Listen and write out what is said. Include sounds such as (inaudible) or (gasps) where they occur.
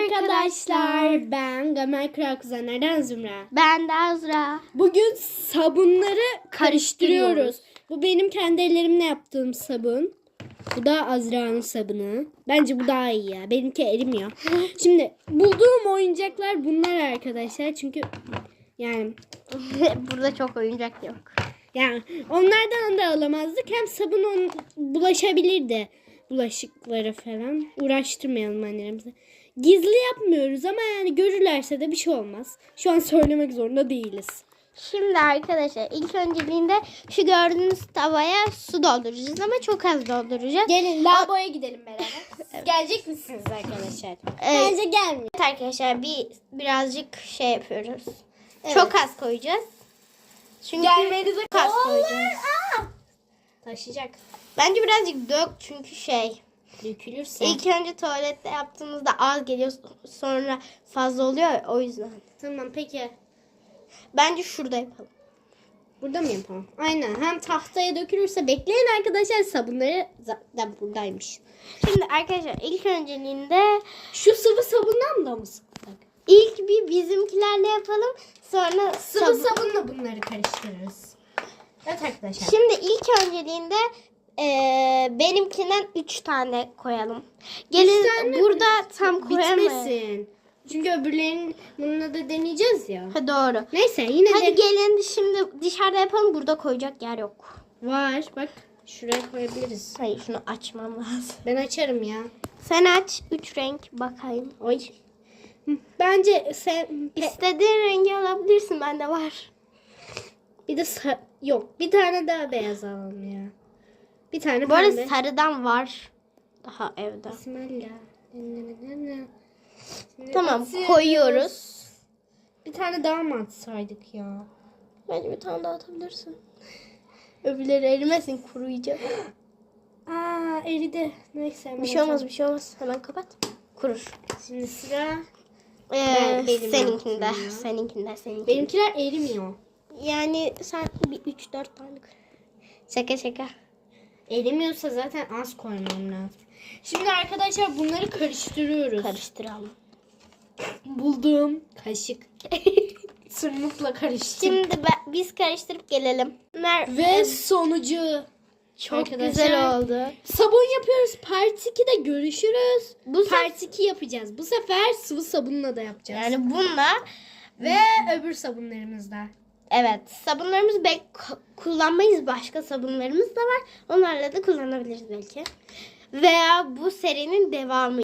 arkadaşlar. Ben Gamer Kral Kuzenlerden Zümra. Ben de Azra. Bugün sabunları karıştırıyoruz. Bu benim kendi ellerimle yaptığım sabun. Bu da Azra'nın sabunu. Bence bu daha iyi ya. Benimki erimiyor. (laughs) Şimdi bulduğum oyuncaklar bunlar arkadaşlar. Çünkü yani (laughs) Burada çok oyuncak yok. yani onlardan da alamazdık. Hem sabun on, bulaşabilirdi. Bulaşıkları falan. Uğraştırmayalım annelerimize. Gizli yapmıyoruz ama yani görürlerse de bir şey olmaz. Şu an söylemek zorunda değiliz. Şimdi arkadaşlar ilk önceliğinde şu gördüğünüz tavaya su dolduracağız ama çok az dolduracağız. Gelin lavaboya gidelim beraber. (laughs) Gelecek misiniz arkadaşlar? Evet. Bence gelmiyor. Evet arkadaşlar bir birazcık şey yapıyoruz. Evet. Çok az koyacağız. Çünkü Gelmenize çok az koyacağız. Taşıyacak. Bence birazcık dök çünkü şey. Dökülürse. İlk önce tuvalette yaptığımızda az geliyor sonra fazla oluyor ya, o yüzden. Tamam peki. Bence şurada yapalım. Burada mı yapalım? Aynen. Hem tahtaya dökülürse bekleyin arkadaşlar sabunları zaten buradaymış. Şimdi arkadaşlar ilk önceliğinde Şu sıvı sabundan da mı sıksak? ilk bir bizimkilerle yapalım. Sonra Sıvı sabun- sabunla bunları karıştırırız. Evet arkadaşlar. Şimdi ilk önceliğinde eee, benimkinden 3 tane koyalım. Gelin tane burada tam koyamayız. Bitmesin. Çünkü öbürlerinin bununla da deneyeceğiz ya. Ha doğru. Neyse yine Hadi de gelin şimdi dışarıda yapalım. Burada koyacak yer yok. var. Bak şuraya koyabiliriz. Hayır şunu açmam lazım. Ben açarım ya. Sen aç. 3 renk bakayım. Oy. Bence sen pe- İstediğin rengi alabilirsin. Bende var. bir de sa- yok bir tane daha beyaz alalım ya. Bir tane Bu arada pembe. sarıdan var. Daha evde. Bismillah. Şimdi Tamam atıyoruz. koyuyoruz. Bir tane daha mı atsaydık ya? Bence bir tane daha atabilirsin. Öbürleri erimesin kuruyacak. (gasps) Aa eridi. Neyse. Bir şey olmaz bir şey olmaz. Hemen kapat. Kurur. Şimdi sıra. Ee, Ben- benim seninkinde. yaptım ya. Seninkinde. Seninkinde. Benimkiler erimiyor. Yani sen bir 3-4 tane koy. Şaka şaka. Erimiyorsa zaten az koymam lazım. Şimdi arkadaşlar bunları karıştırıyoruz. Karıştıralım. Buldum. Kaşık. (laughs) Tırmıkla karıştır. Şimdi ben- biz karıştırıp gelelim. Mer Ve sonucu. çok arkadaşlar, güzel oldu. Sabun yapıyoruz. Part 2'de görüşürüz. Bu Part 2 yapacağız. Bu sefer sıvı sabunla da yapacağız. Yani bununla Ve öbür sabunlarımızda. Evet sabunlarımızı belki ku- kullanmayız. Başka sabunlarımız da var. Onlarla da kullanabiliriz belki. Veya bu serinin devamı